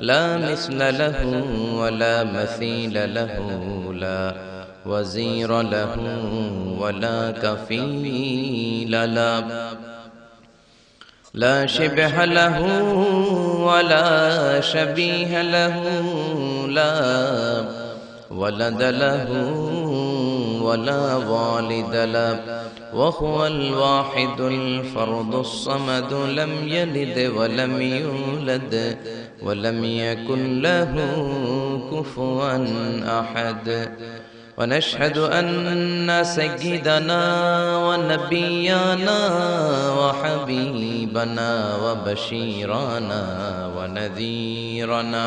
لا مثل له ولا مثيل له لا وزير له ولا كفيل له. لا شبه له ولا شبيه له لا ولد له ولا والد له. وهو الواحد الفرد الصمد لم يلد ولم يولد. ولم يكن له كفوا أحد. ونشهد أن سيدنا ونبينا وحبيبنا وبشيرنا ونذيرنا.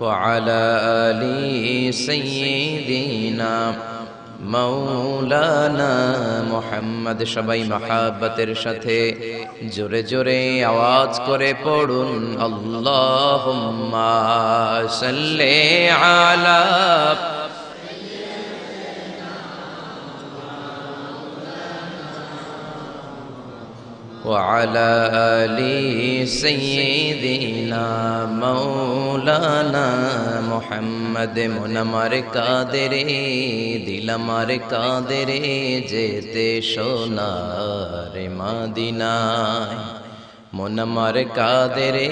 وعلى آل سيدنا মৌলানা মোহাম্মদ সবাই মহাব্বতের সাথে জোরে জোরে আওয়াজ করে পড়ুন আল্লাহ সাল্লে আলা وعلى آل سيدنا مولانا محمد মনমার কাদেরে দিলমার কাদেরে যেতে সোনার মাদিনায় মনমার কাদেরে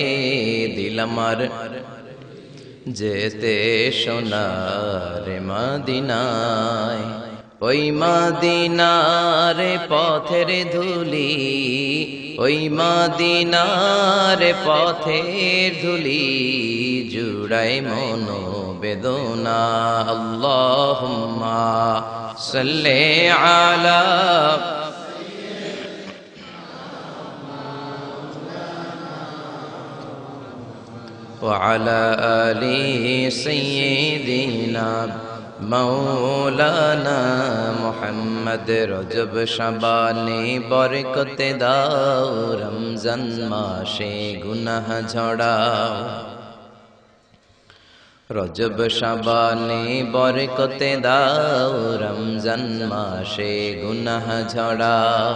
দিলমার যেতে সোনার মাদিনায় ওই মাদিনার পথের ধুলি ওই মাদিনার পথের ধুলি জুড়াই মন বেদনা আল্লাহুম্মা সাল্লি আলা وعلى آل سيدنا মৌলানা মোহাম্মদ রজব শাবানে বরকতে দাও, রমজান মাসে গুনাহ ঝড়াও। রজব শাবানে বরকতে দাও, রমজান মাসে গুনাহ ঝড়াও।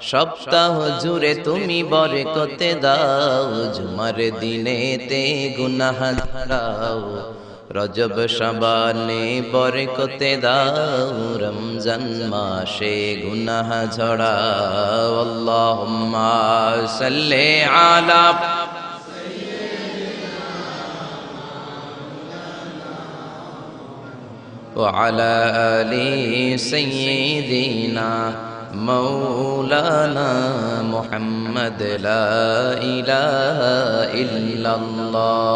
সপ্তাহ জুড়ে তুমি বরকতে দাও, জুমার দিনেতে গুনাহ ঝড়াও। রজব শাবানে বরকতে দাও রমজান মাসে গুনাহ ঝড়াও আল্লাহুম্মা সাল্লি আলা وعلى آل سيدنا مولانا محمد لا إله إلا الله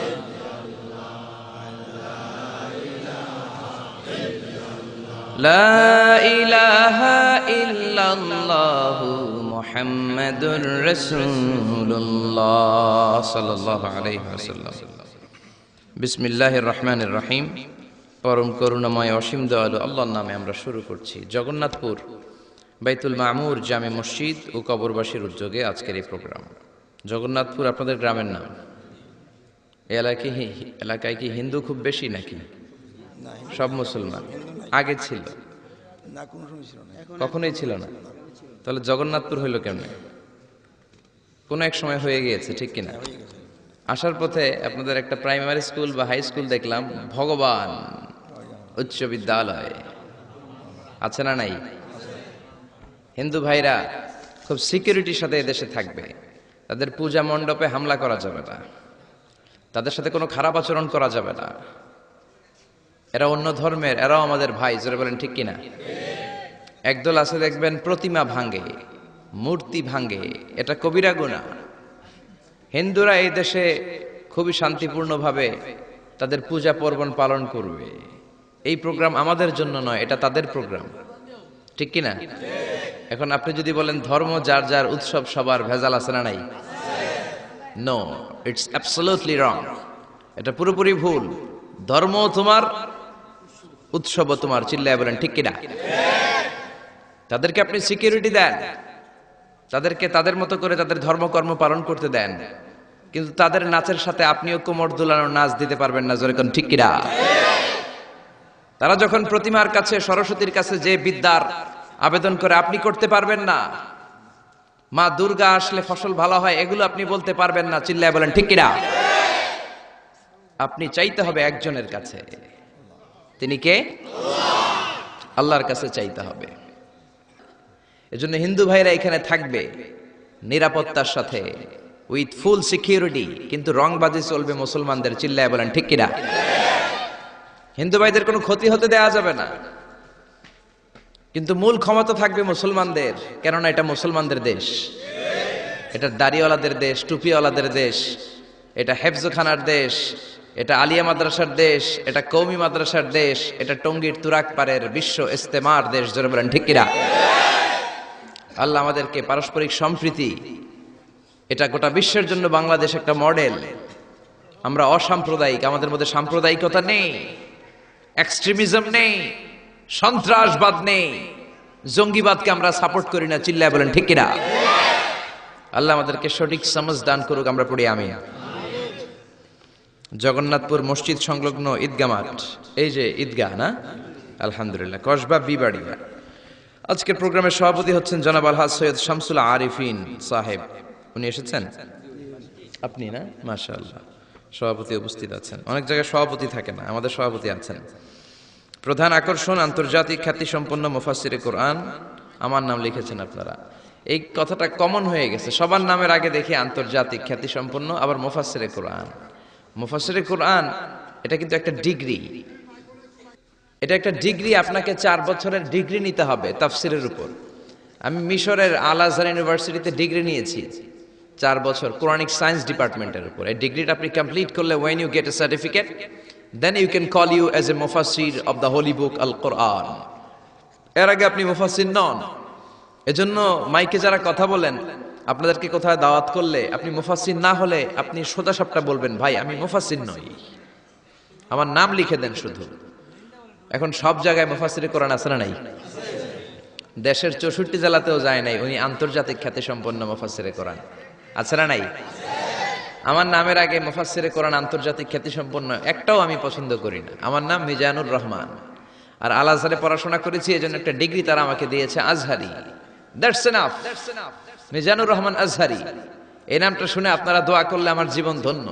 লা ইলাহা ইল্লাল্লাহু মুহাম্মাদুর রাসূলুল্লাহ সাল্লাল্লাহু আলাইহি ওয়াসাল্লাম। বিসমিল্লাহির রহমানির রহিম। পরম করুণাময় অসীম দয়ালু আল্লাহর নামে আমরা শুরু করছি। জগন্নাথপুর বাইতুল মামুর জামে মসজিদ ও কবরবাসীর উদ্যোগে আজকের এই প্রোগ্রাম। জগন্নাথপুর আপনাদের গ্রামের নাম। এলাকায় হি- এলাকায় কি হিন্দু খুব বেশি নাকি? সব মুসলমান। আগে ছিল? কখনোই ছিল না। তাহলে জগন্নাথপুর হইল কেমনে? কোনো এক সময় হয়ে গিয়েছে, ঠিক কিনা? আসার পথে আপনাদের একটা প্রাইমারি স্কুল বা হাই স্কুল দেখলাম, ভগবান উচ্চ বিদ্যালয়। আছে না নাই? হিন্দু ভাইরা খুব সিকিউরিটির সাথে এদেশে থাকবে। তাদের পূজা মণ্ডপে হামলা করা যাবে না। তাদের সাথে কোনো খারাপ আচরণ করা যাবে না। এরা অন্য ধর্মের, এরাও আমাদের ভাই, জোরে বলেন ঠিক কিনা? একদল আছে দেখবেন, প্রতিমা ভাঙ্গে মূর্তি ভাঙ্গে এটা কবিরা গুণা। হিন্দুরা এই দেশে খুবই শান্তিপূর্ণভাবে তাদের পূজা পার্বণ পালন করবে। এই প্রোগ্রাম আমাদের জন্য নয়, এটা তাদের প্রোগ্রাম। ঠিক কিনা? এখন আপনি যদি বলেন ধর্ম যার যার উৎসব সবার, ভেজাল আছে না নাই? নো ইটস অ্যাবসোলুটলি রং এটা পুরোপুরি ভুল। ধর্ম তোমার উৎসব তোমার চিল্লায় বলেন, ঠিক কিনা? তাদেরকে আপনি সিকিউরিটি দেন। তাদেরকে তাদের মতো করে তাদের ধর্মকর্ম পালন করতে দেন। কিন্তু তাদের নাচের সাথে আপনিও কোমর দুলানোর নাচ দিতে পারবেন না, জোরে ঠিক কিনা? তারা যখন প্রতিমার কাছে, সরস্বতীর কাছে যে বিদ্যার আবেদন করে, আপনি করতে পারবেন না। মা দুর্গা আসলে ফসল ভালো হয়, এগুলো আপনি বলতে পারবেন না, চিল্লায় বলেন, ঠিক কিনা? আপনি চাইতে হবে একজনের কাছে। তিনি কে? আল্লাহর কাছে চাইতে হবে। এজন্য হিন্দু ভাইরা এখানে থাকবে নিরাপত্তার সাথে উইথ ফুল সিকিউরিটি কিন্তু রং রংবাজি চলবে মুসলমানদের, চিল্লায় বলেন, ঠিক কিনা? হিন্দু ভাইদের কোনো ক্ষতি হতে দেওয়া যাবে না। কিন্তু মূল ক্ষমতা থাকবে মুসলমানদের, কেননা এটা মুসলমানদের দেশ। এটা দাড়িওয়ালাদের দেশ, টুপিওয়ালাদের দেশ, এটা হেফজখানার দেশ এটা আলিয়া মাদ্রাসার দেশ, এটা কৌমি মাদ্রাসার দেশ, এটা টঙ্গীর তুরাক পারের বিশ্ব ইস্তেমার দেশ, জোরে বলেন, ঠিক কিনা? আল্লাহ আমাদেরকে পারস্পরিক সম্প্রীতি, এটা গোটা বিশ্বের জন্য বাংলাদেশ একটা মডেল। আমরা অসাম্প্রদায়িক, আমাদের মধ্যে সাম্প্রদায়িকতা নেই, এক্সট্রিমিজম নেই, সন্ত্রাসবাদ নেই, জঙ্গিবাদকে আমরা সাপোর্ট করি না, চিল্লায় বলেন, ঠিক কিনা? আল্লাহ আমাদেরকে সঠিক সমাজ দান করুক, আমরা পড়ি আমি জগন্নাথপুর মসজিদ সংলগ্ন ঈদগা মাঠ। এই যে ঈদগাহ, না? আলহামদুলিল্লাহ, কসবা বিবাড়িয়া। আজকের প্রোগ্রামের সভাপতি হচ্ছেন জনাব আলহাজ সৈয়দ শামসুল আরিফিন সাহেব। উনি এসেছেন? আপনি, না? মাশাআল্লাহ, সভাপতি উপস্থিত আছেন। অনেক জায়গায় সভাপতি থাকে না, আমাদের সভাপতি আছেন। প্রধান আকর্ষণ আন্তর্জাতিক খ্যাতি সম্পন্ন মুফাসিরে কোরআন, আমার নাম লিখেছেন আপনারা। এই কথাটা কমন হয়ে গেছে, সবার নামের আগে দেখি আন্তর্জাতিক খ্যাতি সম্পন্ন আবার মুফাসিরে কোরআন। মুফাসিরে কোরআন, এটা কিন্তু একটা ডিগ্রি। এটা একটা ডিগ্রি আপনাকে চার বছরের ডিগ্রি নিতে হবে তাফসিরের উপর। আমি মিশরের আল আজহার ইউনিভার্সিটিতে ডিগ্রি নিয়েছি চার বছর, কোরআনিক সায়েন্স ডিপার্টমেন্টের উপর। এই ডিগ্রিটা আপনি কমপ্লিট করলে when you get a certificate then you can call you as a মুফাসির of the holy book Al Quran এর আগে আপনি মুফাসির নন। এজন্য মাইকে যারা কথা বলেন আপনাদেরকে কোথায় দাওয়াত করলে, আপনি মুফাসির না হলে আপনি সোজা সাপটা বলবেন, ভাই, আমি মুফাসির নই। আমার নাম লিখে দেন শুধু। এখন সব জায়গায় মুফাসির কোরআন আছে না নাই? দেশের চৌষট্টি জেলাতেও যায় নাই উনি আন্তর্জাতিক খ্যাতি সম্পন্ন মুফাসিরে কোরআন। আছে না নাই? আমার নামের আগে মুফাসিরে কোরআন আন্তর্জাতিক খ্যাতি সম্পন্ন একটাও আমি পছন্দ করি না। আমার নাম মিজানুর রহমান। আর আল আজহারে পড়াশোনা করেছি, এজন্য একটা ডিগ্রি তারা আমাকে দিয়েছে আজহারি। That's enough. মিজানুর রহমান আজহারি, এই নামটা শুনে আপনারা দোয়া করলে আমার জীবন ধন্য।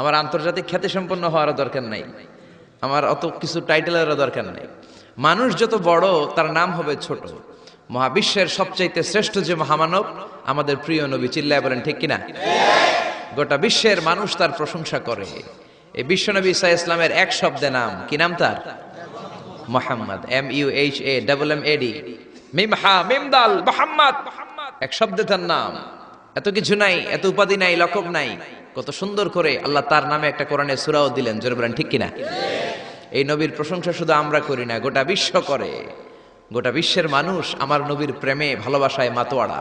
আমার আন্তর্জাতিক খ্যাতি সম্পন্ন হওয়ার দরকার নাই। আমার অত কিছু টাইটেলেরও দরকার নেই। মানুষ যত বড়, তার নাম হবে ছোট। মহাবিশ্বের সবচাইতে শ্রেষ্ঠ যে মহামানব আমাদের প্রিয় নবী, চিল্লায় বলেন, ঠিক কিনা? গোটা বিশ্বের মানুষ তার প্রশংসা করে। এই বিশ্বনবী ইসা ইসলামের এক শব্দে নাম, কি নাম তার? Muhammad, M U H A, double M A D মিম হা মিম দাল মোহাম্মদ। এক শব্দে তার নাম। এত কিছু নাই, এত উপাধি নাই, লকব নাই। কত সুন্দর করে আল্লাহ তার নামে একটা কোরআনে সুরাও দিলেন। জোরে বলেন, ঠিক কিনা? এই নবীর প্রশংসা শুধু আমরা করি না, গোটা বিশ্ব করে। গোটা বিশ্বের মানুষ আমার নবীর প্রেমে, ভালোবাসায় মাতোয়াড়া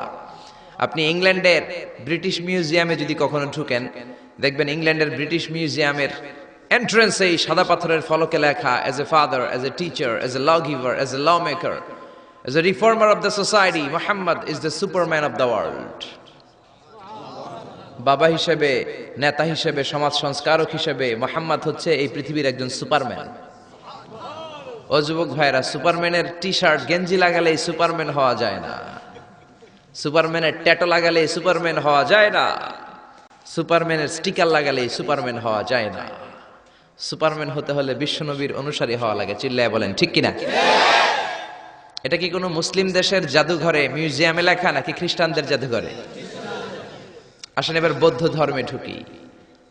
আপনি ইংল্যান্ডের ব্রিটিশ মিউজিয়ামে যদি কখনো ঢুকেন, দেখবেন ইংল্যান্ডের ব্রিটিশ মিউজিয়ামের এন্ট্রেন্সে এই সাদা পাথরের ফলকে লেখা as a father as a teacher as a lawgiver as a lawmaker as a reformer of the society Muhammad is the superman of the world বাবা হিসেবে, নেতা হিসেবে, সমাজ সংস্কারক হিসেবে মোহাম্মদ হচ্ছে এই পৃথিবীর একজন সুপারম্যান ও যুবক ভাইরা সুপারম্যানের টি শার্ট গেঞ্জি লাগালে সুপারম্যান হওয়া যায় না। সুপারম্যানের ট্যাটো লাগালে সুপারম্যান হওয়া যায় না। সুপারম্যানের স্টিকার লাগালে সুপারম্যান হওয়া যায় না। সুপারম্যান হতে হলে বিশ্বনবীর অনুসারী হওয়া লাগে, চিল্লায় বলেন, ঠিক কিনা? এটা কি কোনো মুসলিম দেশের জাদুঘরে, মিউজিয়ামে লেখা, নাকি খ্রিস্টানদের জাদুঘরে? আসেন এবার বৌদ্ধ ধর্মে ঢুকি।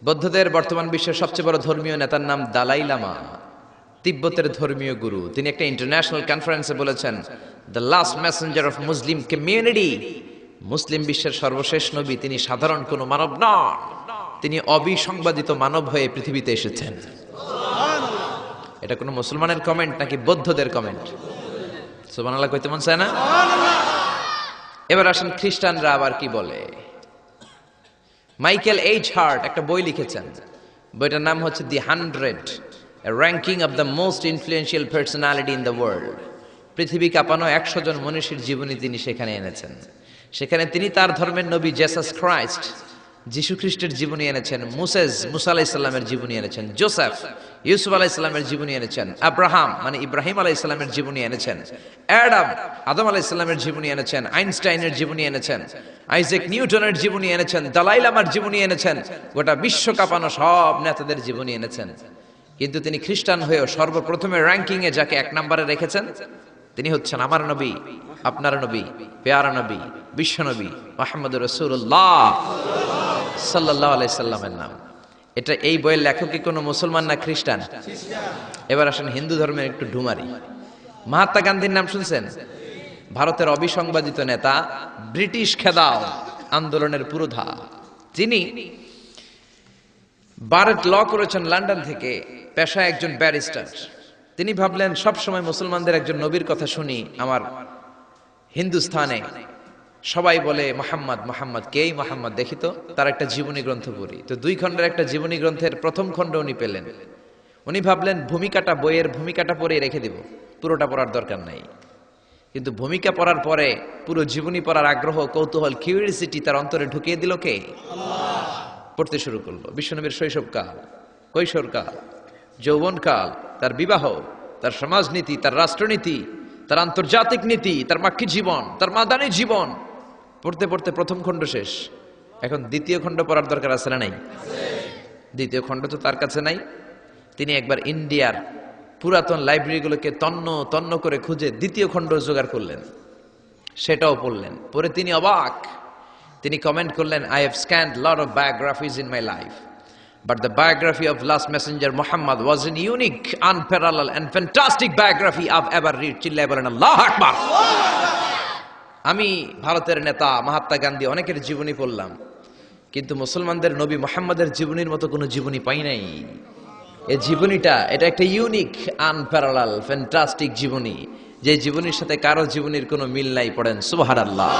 বৌদ্ধদের বর্তমান বিশ্বের সবচেয়ে বড় ধর্মীয় নেতার নাম দালাই লামা, তিব্বতের ধর্মীয় গুরু। তিনি একটা ইন্টারন্যাশনাল কনফারেন্সে বলেছেন the last messenger of Muslim community মুসলিম বিশ্বের সর্বশেষ নবী, তিনি সাধারণ কোনো মানব নন। তিনি অবিসংবাদিত মানব হয়ে পৃথিবীতে এসেছেন। এটা কোনো মুসলমানের কমেন্ট নাকি বৌদ্ধদের কমেন্ট সুবহানাল্লাহ, কইতে মন চায় না? এবার আসেন খ্রিস্টানরা আবার কি বলে? মাইকেল এইচ হার্ট একটা বই লিখেছেন। বইটার নাম হচ্ছে the hundred ranking of the most influential personality in the world. পৃথিবী কাঁপানো একশো জন মনীষীর জীবনী তিনি সেখানে এনেছেন। সেখানে তিনি তার ধর্মের নবী জেসাস ক্রাইস্ট যিশু খ্রিস্টের জীবনী এনেছেন মুসেজ মুসা আলাহ ইসলামের জীবনী এনেছেন, জোসেফ ইউসুফ আলাহ ইসলামের জীবনী এনেছেন, আব্রাহাম মানে ইব্রাহিম আলাহ ইসলামের জীবনী এনেছেন, অ্যাডাম, আদম আলাহ ইসলামের জীবনী এনেছেন, আইনস্টাইনের জীবনী এনেছেন, আইজেক নিউটনের জীবনী এনেছেন দালাই লামার জীবনী এনেছেন, গোটা বিশ্ব কাঁপানো সব নেতাদের জীবনী এনেছেন। কিন্তু তিনি খ্রিস্টান হয়েও সর্বপ্রথমে র্যাঙ্কিংয়ে যাকে এক নম্বরে রেখেছেন, তিনি হচ্ছেন আমার নবী, আপনার নবী, পেয়ারা নবী, বিশ্ব নবী রসুল্লাহ সাল্লাহ আলাইসাল্লামের নাম। এটা এই বইয়ের লেখক কি কোনো মুসলমান না খ্রিস্টান? এবার আসেন হিন্দু ধর্মের একটু ঢুমারি। মহাত্মা গান্ধীর নাম শুনছেন? ভারতের অবিসংবাদিত নেতা, ব্রিটিশ খেদাও আন্দোলনের পুরোধা। তিনি বারেট ল করেছেন লন্ডন থেকে পেশায় একজন ব্যারিস্টার। তিনি ভাবলেন সব সময় মুসলমানদের একজন নবীর কথা শুনি আমার হিন্দুস্থানে সবাই বলে, মোহাম্মদ মোহাম্মদ, কেই মোহাম্মদ? দেখি তো, তার একটা জীবনী গ্রন্থ পড়ি। তো দুই খণ্ডের একটা জীবনী গ্রন্থের প্রথম খণ্ড উনি পেলেন। উনি ভাবলেন, ভূমিকাটা, বইয়ের ভূমিকাটা পড়ে রেখে দিব। পুরোটা পড়ার দরকার নাই। কিন্তু ভূমিকা পড়ার পরে পুরো জীবনী পড়ার আগ্রহ, কৌতূহল কিউরিয়াসিটি তার অন্তরে ঢুকিয়ে দিল কে? পড়তে শুরু করল। বিশ্বনবীর শৈশবকাল, কৈশোরকাল, যৌবনকাল, তার বিবাহ, তার সমাজনীতি, তার রাষ্ট্রনীতি, তার আন্তর্জাতিক নীতি, তার মাক্ষী জীবন, তার মাদানী জীবন পড়তে পড়তে প্রথম খণ্ড শেষ। এখন দ্বিতীয় খণ্ড পড়ার দরকার আছে না নাই? দ্বিতীয় খণ্ড তো তার কাছে নাই। তিনি একবার ইন্ডিয়ার পুরাতন লাইব্রেরিগুলোকে তন্ন তন্ন করে খুঁজে দ্বিতীয় খণ্ড জোগাড় করলেন। সেটাও পড়লেন। পরে তিনি অবাক। তিনি কমেন্ট করলেন I have scanned lot of biographies in my life but the biography of last messenger Muhammad was in unique unparalleled and fantastic biography I've ever read চিল্লায় বলেন, আল্লাহ আকবার! আমি ভারতের নেতা মহাত্মা গান্ধী অনেকের জীবনী পড়লাম, কিন্তু মুসলমানদের নবী মোহাম্মদের জীবনীর মতো কোনো জীবনী পাই নাই। এই জীবনীটা, এটা একটা ইউনিক আনপ্যারাল ফ্যান্টাস্টিক জীবনী, যে জীবনীর সাথে কারও জীবনীর কোনো মিল নাই, পড়েন সুবাহ আল্লাহ